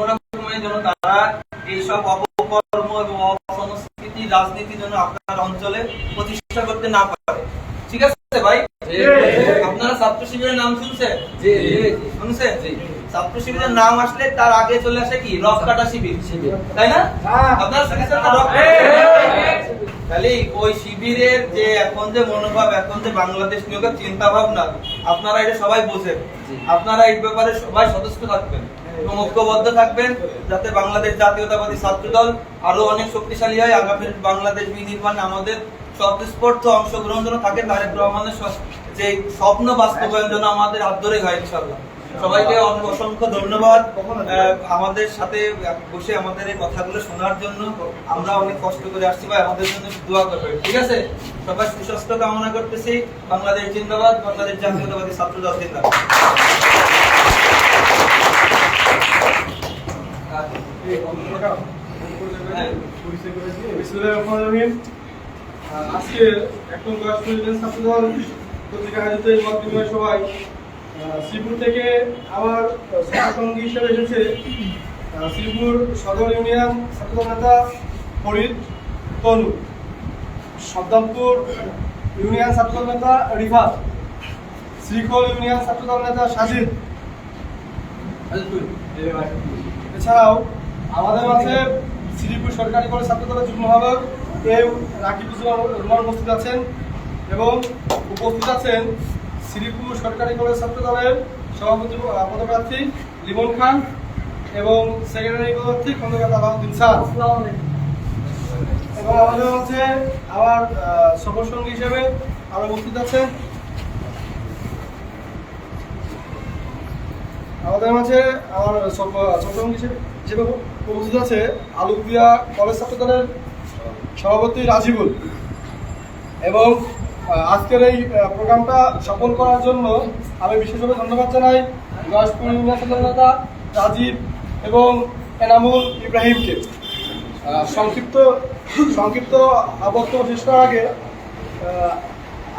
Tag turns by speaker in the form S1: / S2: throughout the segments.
S1: রকমের যেন তারা এইসব অপকর্ম এবং অসংস্কৃতি রাজনীতি যেন আপনার অঞ্চলে প্রতিষ্ঠা করতে না পারে। ঠিক আছে ভাই? আপনারা ছাত্র শিবিরের নাম শুনছেন? শুনছেন? ছাত্র শিবিরের নাম আসলে তার আগে চলে আসে কি? রক কাটা শিবির। তাই না? আপনারা শুনেছেন না রক তাহলে ওই শিবিরের যে এখন যে মনোভাব এখন যে বাংলাদেশ নিয়োগের চিন্তা ভাবনা আপনারা এটা সবাই বোঝেন। আপনারা এই ব্যাপারে সবাই সদস্য থাকবেন এবং ঐক্যবদ্ধ থাকবেন যাতে বাংলাদেশ জাতীয়তাবাদী ছাত্র দল আরও অনেক শক্তিশালী হয়। আগামী বাংলাদেশ বিনির্মাণে আমাদের অংশগ্রহণ যেন থাকে তারেক রহমানের যে স্বপ্ন বাস্তবায়ন যেন আমাদের হাত ধরে হয় ইনশাল্লাহ সবাইকে অসংখ্য ধন্যবাদ। আমাদের সাথে বসে আমাদের এই কথাগুলো শোনার জন্য আমরা অনেক কষ্ট করে আসছি ভাই, আমাদের জন্য দোয়া করবেন, ঠিক আছে? সবাই সুস্বাস্থ্য কামনা করতেছি। বাংলাদেশ জিন্দাবাদ, বাংলাদেশ জাতীয়তাবাদী ছাত্র দল জিন্দাবাদ।
S2: আজকে একদম ইউনিয়ন ছাত্রদল পত্রিকা আয়োজিত এই মত বিনিময় সভায় শ্রীপুর থেকে আমার সহসঙ্গী হিসেবে এসেছে শ্রীপুর সদর ইউনিয়ন ছাত্রদল নেতা ফরিদ তনু, সদ্দামপুর ইউনিয়ন ছাত্রদল নেতা রিফাত, শ্রীখোল ইউনিয়ন ছাত্রদল নেতা সাজিদ। এছাড়াও আমাদের মাঝে শ্রীপুর সরকারি কলেজ ছাত্রদলের যুগ্ম আহ্বায়ক এম রাকিবুজ্জামান রহমান উপস্থিত আছেন এবং উপস্থিত আছেন শ্রীপুর সরকারি কলেজ ছাত্রদলের সভাপতি আহ, পদপ্রার্থী লিমন খান এবং সেক্রেটারি পদপ্রার্থী খন্দকার আলাউদ্দিন স্যার। এবং আমাদের হচ্ছে আমার সফরসঙ্গী হিসেবে আরও উপস্থিত আছে। আমাদের মাঝে আমার সফরসঙ্গী হিসেবে উপস্থিত আছে আলুপিয়া কলেজ ছাত্রদলের সভাপতি রাজীবুল এবং আজকের এই প্রোগ্রামটা সফল করার জন্য আমি বিশেষভাবে ধন্যবাদ জানাই ছাত্রদল নেতা রাজীব এবং এনামুল ইব্রাহিমকে। সংক্ষিপ্ত সংক্ষিপ্ত বক্তব্য শেষ করার আগে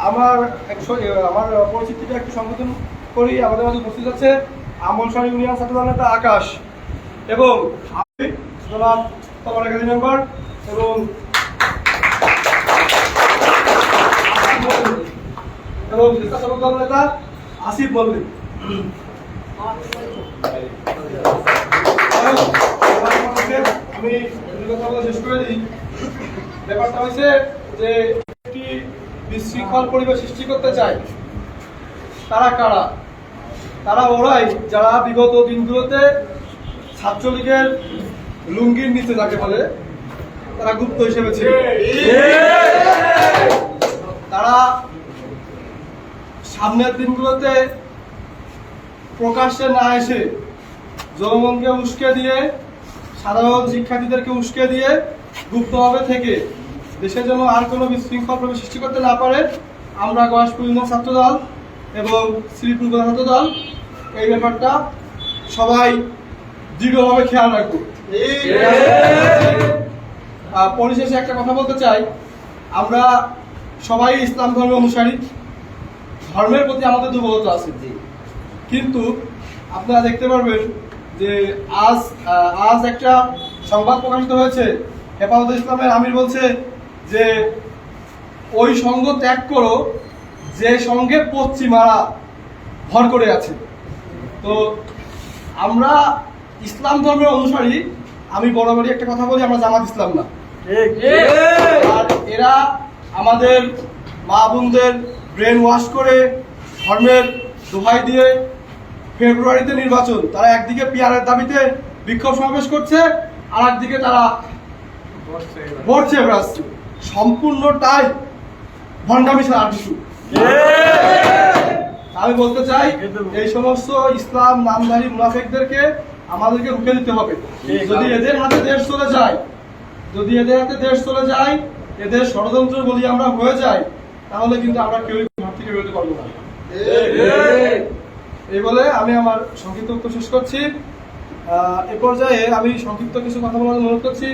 S2: আমার আমার পরিচিতিটা একটু সংশোধন করি। আমাদের মাঝে উপস্থিত আছে আমলসার ইউনিয়ন ছাত্রদল নেতা আকাশ এবং আমি তোমার একাডেমি মেম্বার এবং এবং স্বেচ্ছাসেবক দল নেতা আসিফ মল্লিক আমি কথা শেষ করে দিই। ব্যাপারটা হয়েছে যে একটি বিশৃঙ্খল পরিবেশ সৃষ্টি করতে চায় তারা কারা? তারা ওরাই যারা বিগত দিনগুলোতে ছাত্রলীগের লুঙ্গির নিচে যাকে বলে তারা গুপ্ত হিসেবে ছিল। তারা সামনের দিনগুলোতে প্রকাশ্যে না এসে জনগণকে উস্কে দিয়ে, সাধারণ শিক্ষার্থীদেরকে উস্কে দিয়ে গুপ্তভাবে থেকে দেশের জন্য আর কোনো বিশৃঙ্খল প্রবেশ সৃষ্টি করতে না পারে, আমরা গয়াসপুর ইউনিয়ন ছাত্রদল এবং শ্রীপুর ছাত্রদল, এই ব্যাপারটা সবাই দৃঢ়ভাবে খেয়াল রাখব। পরিশেষে একটা কথা বলতে চাই, আমরা সবাই ইসলাম ধর্ম অনুসারী। ধর্মের প্রতি আমাদের দুর্বলতা আছে। কিন্তু আপনারা দেখতে পারবেন যে আজ আজ একটা সংবাদ প্রকাশিত হয়েছে। হেফাজত ইসলামের আমির বলছে যে ওই সঙ্গ ত্যাগ করো যে সঙ্গে পশ্চিমারা ভর করে আছে। তো আমরা ইসলাম ধর্মের অনুসারী আমি বরাবরই একটা কথা বলি আমরা জামাত ইসলাম না। আর এরা আমাদের মা বোনদের ব্রেন ওয়াশ করে ধর্মের দোহাই দিয়ে ফেব্রুয়ারিতে নির্বাচন, তারা একদিকে পিয়ারের দাবিতে বিক্ষোভ সমাবেশ করছে, আর একদিকে তারা ভোট চেয়ে সম্পূর্ণটাই ভণ্ডামি ছাড়া আমি বলতে চাই, এই সমস্ত ইসলাম নামধারী মুনাফেকদেরকে আমাদেরকে রুখে দিতে হবে। যদি এদের হাতে দেশ চলে যায়, যদি এদের হাতে দেশ চলে যায়, এদের ষড়যন্ত্র বলি আমরা হয়ে যাই তাহলে কিন্তু আমরা কেউই ঘর থেকে বেরোতে পারব না। এই বলে আমি আমার সংক্ষিপ্ত উত্তর শেষ করছি। এ পর্যায়ে আমি সংক্ষিপ্ত কিছু কথা বলার অনুরোধ করছি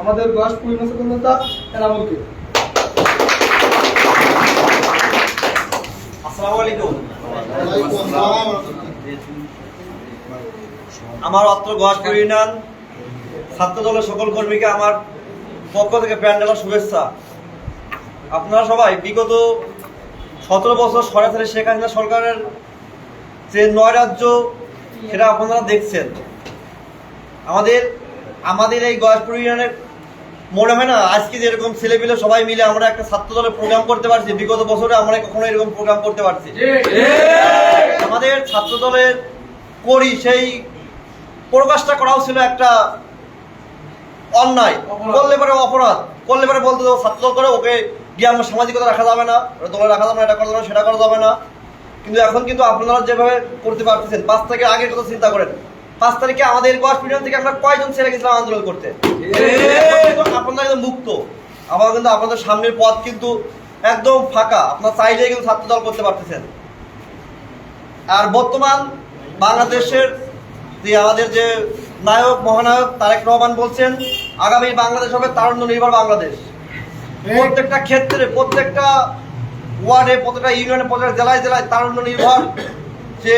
S2: আমাদের গয়াস পরিণত নেতা এনামুলকে।
S1: আসসালামু আলাইকুম।
S3: আমার অত্র গোয়াসপুর ইউনিয়ন ছাত্র দলের সকল কর্মীকে আমার পক্ষ থেকে প্যান্ডেলের শুভেচ্ছা। আপনারা সবাই বিগত সতেরো বছর সরাসরি শেখ হাসিনা সরকারের যে নয় রাজ্য সেটা আপনারা দেখছেন। আমাদের আমাদের এই গয়াসপুর ইউনিয়নের মনে হয় না আজকে যেরকম ছেলেপিলে সবাই মিলে আমরা একটা ছাত্র দলের প্রোগ্রাম করতে পারছি বিগত বছরে আমরা কখনো এরকম প্রোগ্রাম করতে পারছি। আমাদের ছাত্র দলের করি সেই প্রকাশটা করাও ছিল একটা অন্যায়। করলে পরে অপরাধ করলে পরে বলতে ছাত্র দল করে ওকে গিয়ে আমার সামাজিকতা রাখা যাবে না দলে রাখা যাবে না, এটা করা যাবে না, সেটা করা যাবে না। কিন্তু এখন কিন্তু আপনারা যেভাবে করতে পারতেছেন, পাঁচ তারিখের আগের কথা চিন্তা করেন। পাঁচ তারিখে আমাদের গস মিডিয়াম থেকে আমরা কয়জন ছেলে গেছিলাম আন্দোলন করতে? এখন কিন্তু মুক্ত। আবার কিন্তু আপনাদের সামনের পথ কিন্তু একদম ফাঁকা। আপনার চাইলেই কিন্তু ছাত্র দল করতে পারতেছেন। আর বর্তমান বাংলাদেশের যে আমাদের যে নায়ক, মহানায়ক তারেক রহমান বলছেন, আগামী বাংলাদেশ হবে তারুণ্য নির্ভর বাংলাদেশ। প্রত্যেকটা ক্ষেত্রে প্রত্যেকটা ওয়ার্ডে প্রত্যেকটা ইউনিয়নে প্রত্যেকটা জেলায় জেলায় তারুণ্য নির্ভর। যে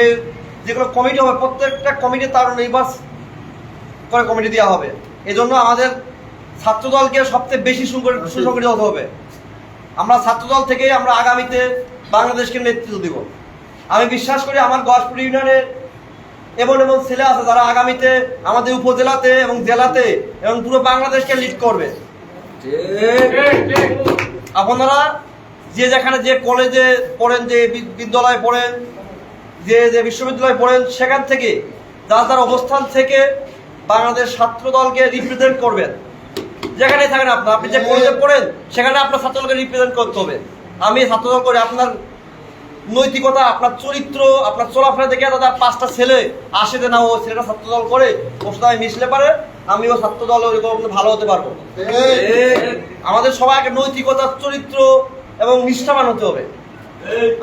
S3: যেগুলো কমিটি হবে প্রত্যেকটা কমিটি তারুণ্য নির্ভর করে কমিটি দেওয়া হবে। এজন্য আমাদের ছাত্রদলকে সবচেয়ে বেশি সুসংগঠিত হতে হবে। আমরা ছাত্রদল থেকেই আমরা আগামীতে বাংলাদেশকে নেতৃত্ব দিব। আমি বিশ্বাস করি আমার গজপুর ইউনিয়নের এমন এমন ছেলে আছে যারা আগামীতে আমাদের উপজেলাতে এবং জেলাতে এবং পুরো বাংলাদেশকে লিড করবে। আপনারা যে যেখানে যে কলেজে পড়েন, যে বিদ্যালয়ে পড়েন, যে যে বিশ্ববিদ্যালয়ে পড়েন, সেখান থেকে যার যার অবস্থান থেকে বাংলাদেশ ছাত্র দলকে রিপ্রেজেন্ট করবেন। যেখানে থাকেন আপনার আপনি যে কলেজে পড়েন, সেখানে আপনার ছাত্র দলকে রিপ্রেজেন্ট করতে হবে। আমি ছাত্র দল করে আপনার নৈতিকতা, আপনার চরিত্র, আপনার চলাফেরা দেখে দাদা পাঁচটা ছেলে আসে যে না, ও ছেলেটা ছাত্র দল করে, ওর সাথে মিশলে পারে। আমিও ছাত্র দল ভালো হতে পারব। আমাদের সবাইকে নৈতিকতা চরিত্র এবং নিষ্ঠাবান হতে হবে।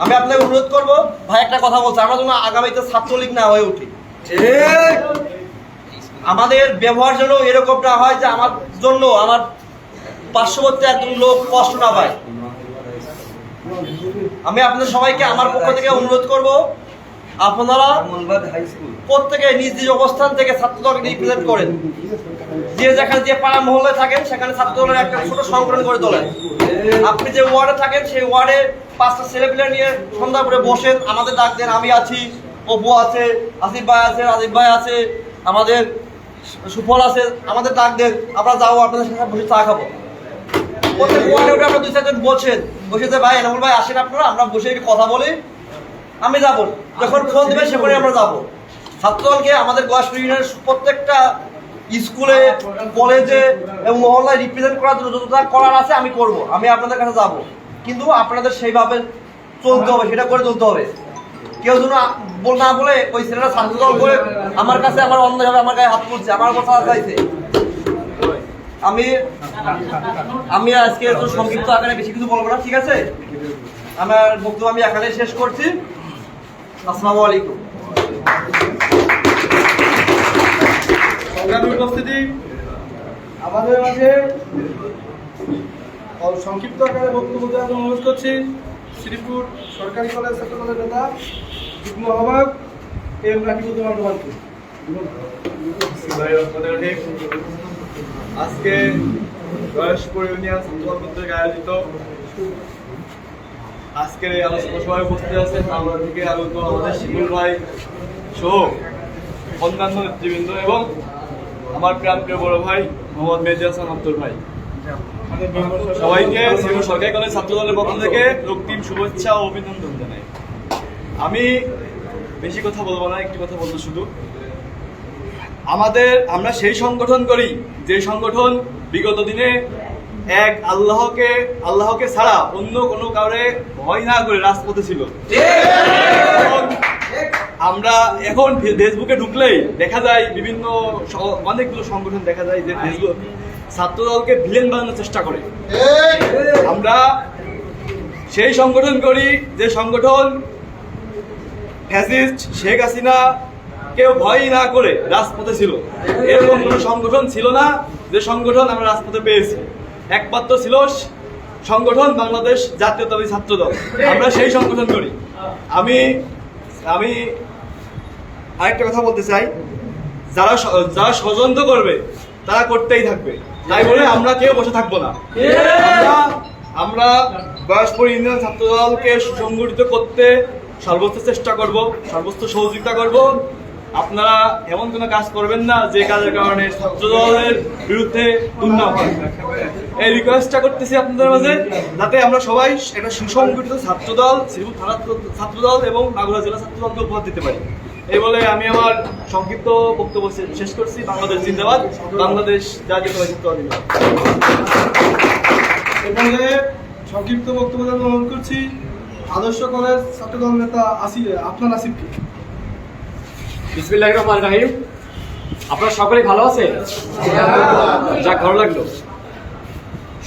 S3: আমি আপনাকে অনুরোধ করব ভাই একটা কথা বলছি আমরা যেন আগামীতে ছাত্রলীগ না হয়ে উঠি। আমাদের ব্যবহার যেন এরকম না হয় যে আমার জন্য আমার পার্শ্ববর্তী একজন লোক কষ্ট না পায়। আমি আপনাদের সবাইকে আমার পক্ষ থেকে অনুরোধ করব আপনারা প্রত্যেকে নিজ নিজ অবস্থান থেকে ছাত্রদলকে রিপ্রেজেন্ট করেন। যে যেখানে যে পাড়া মহল্লায় থাকেন সেখানে ছাত্রদলের একটা ছোট সংগঠন করে তোলেন। আপনি যে ওয়ার্ডে থাকেন সেই ওয়ার্ডে পাঁচটা ছেলেপিলে নিয়ে সন্ধ্যা করে বসেন আমাদের ডাক দেন আমি আছি অপু আছে আসিফ ভাই আছে রাজীব ভাই আছে আমাদের সুফল আছে আমাদের ডাক দেন আমরা যাব আপনাদের সাথে বসে চা খাব। প্রত্যেক ওয়ার্ডে ওটা আমরা দুই চারজন বসেন। বসে যে ভাই এনামুল ভাই আসেন আপনারা আমরা বসে একটু কথা বলি। আমি যাব। যখন ফোন দেবেন সে করে আমরা যাব। ছাত্রদলকে আমাদের গয়াসপুর ইউনিয়নের প্রত্যেকটা স্কুলে, কলেজে এবং মহল্লায় রিপ্রেজেন্ট করার জন্য যতটা করার আছে আমি করব। আমি আপনাদের কাছে যাব। কিন্তু আপনাদের সেইভাবে চলতে হবে, সেটা করে চলতে হবে। কেউ যেন না বলে ওই ছেলেটা ছাত্রদল করে আমার কাছে আমার অন্যভাবে আমার গায়ে হাত তুলছে, আমার কথা চাইছে আমি আমি আজকে একটু সংক্ষিপ্ত আকারে বেশি কিছু বলব না, ঠিক আছে? আমার বক্তব্য আমি এখানে শেষ করছি। আসসালামু আলাইকুম।
S2: সংগ্রামী উপস্থিতি আমাদের মাঝে সংক্ষিপ্ত আকারে বক্তব্য দেওয়ার জন্য অনুরোধ করছি শ্রীপুর সরকারি কলেজ ছাত্র দলের নেতা যুগ্ম আহ্বায়ক এম রাকিবুজ্জামান রোমানকে
S4: আজকে বয়স্পুর ইউনিয়ন কর্তৃক আয়োজিত আজকের এই আলোচনা সভায় উপস্থিত আছেন আমরা থেকে আগত আমাদের শিমুল ভাই সহ অন্যান্য নেতৃবৃন্দ এবং আমার প্রাণ প্রিয় বড় ভাই মোহাম্মদ মেজি হাসান আব্দুল ভাই। সবাইকে সরকারি কলেজ ছাত্র দলের পক্ষ থেকে রক্তিম শুভেচ্ছা ও অভিনন্দন জানাই। আমি বেশি কথা বলব না, একটি কথা বলব শুধু। আমাদের, আমরা সেই সংগঠন করি, যে সংগঠন বিগত দিনে এক আল্লাহকে আল্লাহকে ছাড়া অন্য কোনো কাউরে ভয় না করে রাজপথে ছিল। আমরা এখন ফেসবুকে ঢুকলেই দেখা যায় বিভিন্ন অনেকগুলো সংগঠন দেখা যায় যে ফেসবুক ছাত্রদলকে ভিলেন বানানোর চেষ্টা করে। আমরা সেই সংগঠন করি যে সংগঠন ফ্যাসিস্ট শেখ হাসিনা কেউ ভয় না করে রাজপথে ছিল। এরকম কোনো সংগঠন ছিল না যে সংগঠন আমরা রাজপথে পেয়েছি। একমাত্র ছিল সংগঠন বাংলাদেশ জাতীয়তাবাদী ছাত্র দল আমরা সেই সংগঠন করি। আমি আমি আরেকটা কথা বলতে চাই। যারা যারা ষড়যন্ত্র করবে, তারা করতেই থাকবে। তাই বলে আমরা কেউ বসে থাকব না। আমরা- বয়সপুর ইউনিয়ন ছাত্র দলকে সুসংগঠিত করতে সর্বোচ্চ চেষ্টা করব, সর্বোচ্চ সহযোগিতা করব। আপনারা এমন কোনো কাজ করবেন না যে কাজের কারণে ছাত্র দলের বিরুদ্ধে এই রিকোয়েস্টটা করতেছি আপনাদের মাঝে, যাতে আমরা সবাই একটা সুসংগঠিত ছাত্র দল শ্রীপুর থানা ছাত্র দল এবং মাগুরা জেলা ছাত্র দলকে উপহার দিতে পারি। এই বলে আমি আমার সংক্ষিপ্ত বক্তব্য শেষ করছি। বাংলাদেশ জিন্দাবাদ, বাংলাদেশ ছাত্র দল জিন্দাবাদ।
S2: এখানে সংক্ষিপ্ত বক্তব্য অনুরোধ করছি, আদর্শ কলেজ ছাত্রদল নেতা আসি আপনার আসিফকে
S5: বিসমিল্লাহ রহমান রাহিম। আপনারা সকলেই ভালো আছে যাক ভালো লাগল।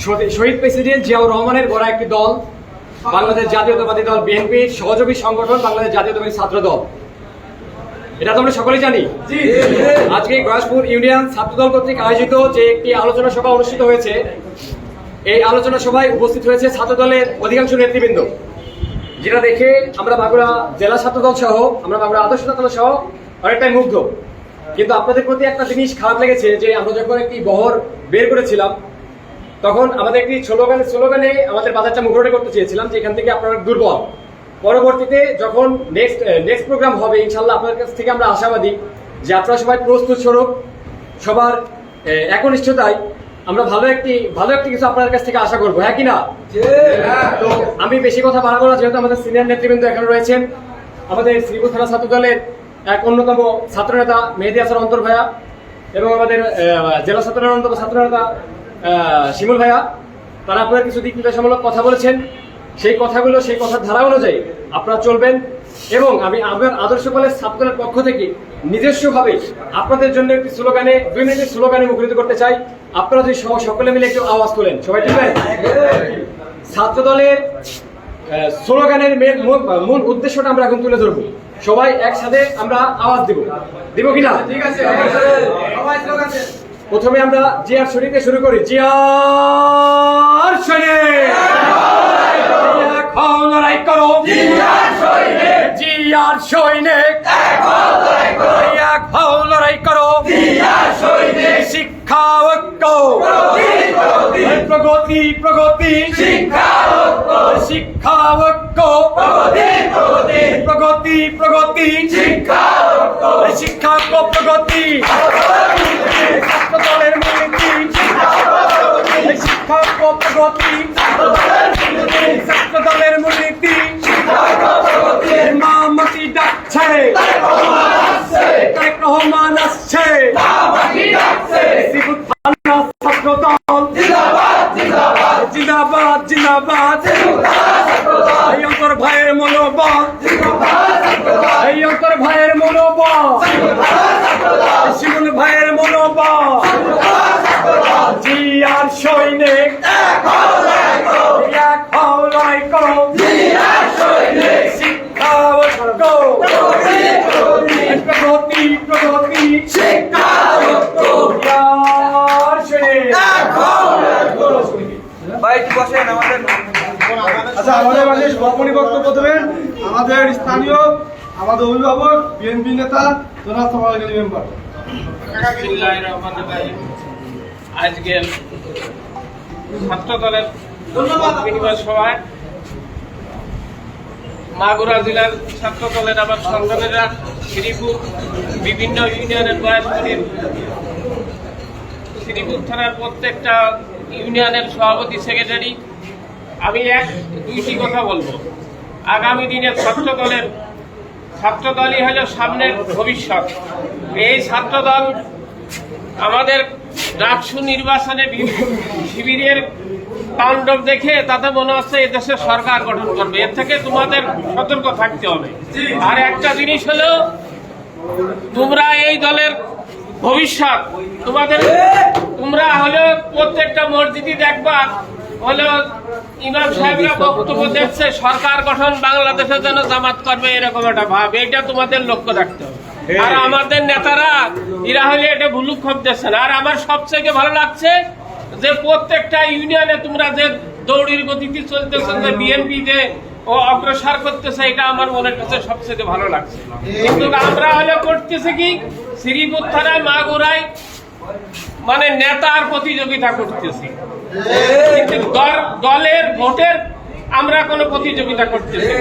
S5: শহীদ- প্রেসিডেন্ট জিয়াউর রহমানের গড়া একটি দল বাংলাদেশ জাতীয়তাবাদী দল বিএনপির সহযোগী সংগঠন বাংলাদেশ জাতীয়তাবাদী ছাত্র দল। এটা তো আমরা সকলেই জানি। আজকে গয়াসপুর ইউনিয়ন ছাত্রদল কর্তৃক আয়োজিত যে একটি আলোচনা সভা অনুষ্ঠিত হয়েছে এই আলোচনা সভায় উপস্থিত হয়েছে ছাত্র দলের অধিকাংশ নেতৃবৃন্দ। যেটা দেখে আমরা বাঁকুড়া জেলা ছাত্রদল সহ আমরা বাঁকুড়া আদর্শ ছাত্রদল সহ অনেকটাই মুগ্ধ। কিন্তু আপনাদের প্রতি একটা জিনিস খারাপ লেগেছে যে আমরা যখন একটি বহর বের করেছিলাম তখন আমাদের একটি স্লোগানে স্লোগানে আমাদের বাজারটা মুখরোটে করতে চেয়েছিলাম যে এখান থেকে আপনারা দুর্বল। পরবর্তীতে যখন নেক্সট নেক্সট প্রোগ্রাম হবে ইনশাল্লাহ আপনাদের কাছ থেকে আমরা আশাবাদী যে আপনারা সবাই প্রস্তুত স্বরূপ সবার একনিষ্ঠতায় আমরা ভালো একটি ভালো একটি কিছু আপনাদের কাছ থেকে আশা করব। হ্যাঁ কি না? তো আমি বেশি কথা বাড়াবো না যেহেতু আমাদের সিনিয়র নেতৃবৃন্দ এখানে রয়েছেন। আমাদের শ্রীপুর থানা ছাত্র দলের এক অন্যতম ছাত্রনেতা মেহেদি হাসান অন্তর ভাইয়া এবং আমাদের জেলা ছাত্রের অন্যতম ছাত্রনেতা শিমুল ভাইয়া, তারা আপনার কিছু দিক নির্দেশামূলক কথা বলেছেন। সেই কথাগুলো, সেই কথার ধারা অনুযায়ী আপনারা চলবেন এবং আমি আমার আদর্শ কলেজ ছাত্রদের পক্ষ থেকে নিজস্বভাবে আপনাদের জন্য একটি স্লোগানে, দুই মিনিটের স্লোগানে মুখরিত করতে চাই। আপনারা যদি সকলে মিলে একটু আওয়াজ তোলেন, সবাই ঠিক আছে ছাত্র দলের স্লোগানের মূল উদ্দেশ্যটা আমরা এখন তুলে ধরবো। সবাই একসাথে আমরা আওয়াজ দিব। দিব কিনা? ঠিক আছে প্রথমে আমরা জিয়ার শরীফে শুরু করি। জিয়ার শরীফ! এখন লড়াই করো। জিয়ার সৈনিক। এখন লড়াই করো। শিক্ষা ঐক্য। প্রগতি প্রগতি। শিক্ষা শিক্ষা ঐক্য। প্রগতি প্রগতি। শিক্ষা শিক্ষা প্রগতি। ছাত্র দলের মূলনীতি শিক্ষা প্রগতি ছাত্র দলের মূলনীতি মামতি ডাকছে তারেক রহমান আসছে শ্রীপুর থানা ছাত্র দল জিন্দাবাদ জিন্দাবাদ এই অন্তর ভাইয়ের মনোবল। এই অন্তর ভাইয়ের মনোবল। শিমুল ভাইয়ের মনোবল। জি আর সৈনিক। প্রগতি প্রগতি। শিক্ষা
S1: ভাই, একটু বসেন আমাদের।
S2: আচ্ছা আমাদের মাঝে সমাপনী বক্তব্য দেবেন। আমাদের স্থানীয় আমাদের অভিভাবক বিএনপি নেতা জনাব সমাজ মেম্বার।
S6: রহমানির ছাত্র দলের বিনিময় সভায় মাগুরা জেলার ছাত্র দলের আবার সংগঠনেরা শ্রীপুর বিভিন্ন ইউনিয়নের বয়সগুলির শ্রীপুর থানার প্রত্যেকটা ইউনিয়নের সভাপতি সেক্রেটারি আমি এক দুইটি কথা বলব। আগামী দিনে ছাত্র দলের ছাত্র দলই হলো সামনের ভবিষ্যৎ। এই ছাত্র দল আমাদের ডাকসু নির্বাচনে শিবিরের তাণ্ডব দেখে তাতে মনে হচ্ছে এই দেশের সরকার গঠন করবে। এর থেকে তোমাদের সতর্ক থাকতে হবে। আর একটা জিনিস হলো, তোমরা এই দলের ভবিষ্যৎ। তোমাদের তোমরা হলো প্রত্যেকটা মসজিদই দেখবা। হলো ইমাম সাহেবরা বক্তব্য দেখছে সরকার গঠন বাংলাদেশের জন্য জামাত করবে এরকম একটা ভাব। এটা তোমাদের লক্ষ্য রাখতে হবে। আর আমাদের নেতারা এরা হলে এটা ভুলুক্ষেপ দিচ্ছে না। আর আমার সবথেকে ভালো লাগছে যে প্রত্যেকটা ইউনিয়নে তোমরা যে দৌড়ির গতিতে চলতেছে যে বিএনপি যে ও অগ্রসর করতেছে এটা আমার মনের কাছে সবচেয়ে ভালো লাগছে। কিন্তু আমরা হলে করতেছে কি? শ্রীপুর থানায় মাগুরায় মানে নেতার প্রতিযোগিতা করতেছি। কিন্তু দল- দলের ভোটের আমরা কোনো প্রতিযোগিতা করতেছি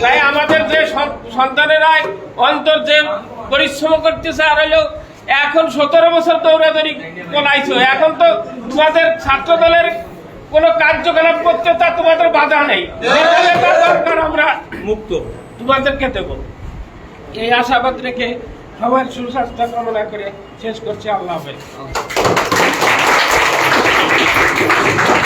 S6: তাই আমাদের যে সন- সন্তানেরা অন্তর যে পরিশ্রম করতেছে, আর হলো এখন সতেরো বছর দৌড়াদৌড়ি পলাইছো এখন তো তোমাদের ছাত্র দলের কোনো কার্যকলাপ করতে তা তোমাদের বাধা নেই। আমরা মুক্ত। তোমাদেরকে দেব। এই আশাবাদ রেখে সবার সুস্বাস্থ্য কামনা করে শেষ করছি আল্লাহ হাফেজ